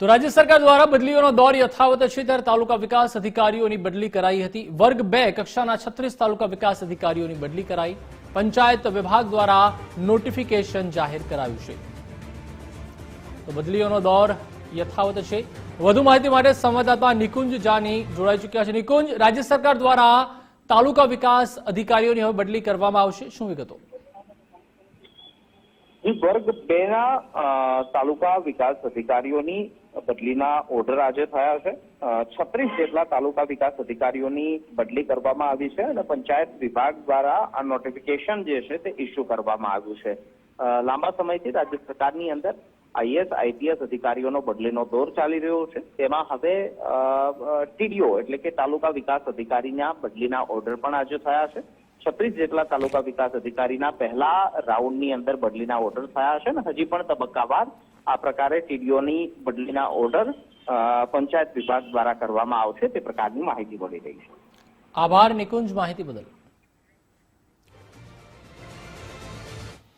તો રાજ્ય સરકાર દ્વારા બદલીઓનો દોર યથાવત છે ત્યારે તાલુકા વિકાસ અધિકારીઓની બદલી કરાઈ હતી. વર્ગ બે કક્ષાના છત્રીસ તાલુકા વિકાસ અધિકારીઓની બદલી કરાઈ. પંચાયત વિભાગ દ્વારા નોટિફિકેશન જાહેર કરાયું છે. તો બદલીઓનો દોર યથાવત છે. વધુ માહિતી માટે સંવાદદાતા નિકુંજ જાની જોડાઈ ચૂક્યા છે. નિકુંજ, રાજ્ય સરકાર દ્વારા તાલુકા વિકાસ અધિકારીઓની હવે બદલી કરવામાં આવશે. શું વિગતો? વર્ગ બે ના તાલુકા વિકાસ અધિકારીઓની બદલીના ઓર્ડર આજે થયા છે. છત્રીસ જેટલા તાલુકા વિકાસ અધિકારીઓની બદલી કરવામાં આવી છે અને પંચાયત વિભાગ દ્વારા આ નોટિફિકેશન જે છે તે ઇસ્યુ કરવામાં આવ્યું છે. લાંબા સમયથી રાજ્ય સરકારની અંદર આઈએસ, આઈપીએસ અધિકારીઓનો બદલીનો દોર ચાલી રહ્યો છે. તેમાં હવે ટીડીઓ એટલે કે તાલુકા વિકાસ અધિકારીના બદલીના ઓર્ડર પણ આજે થયા છે. છત્રીસ જેટલા તાલુકા વિકાસ અધિકારીના પહેલા રાઉન્ડની અંદર બદલીના ઓર્ડર થયા છે ને હજી પણ તબક્કાવાર આ પ્રકારે ટીડીઓની બદલીના ઓર્ડર પંચાયત વિભાગ દ્વારા કરવામાં આવશે તે પ્રકારની માહિતી મળી રહી છે. આભાર નિકુંજ, માહિતી બદલ.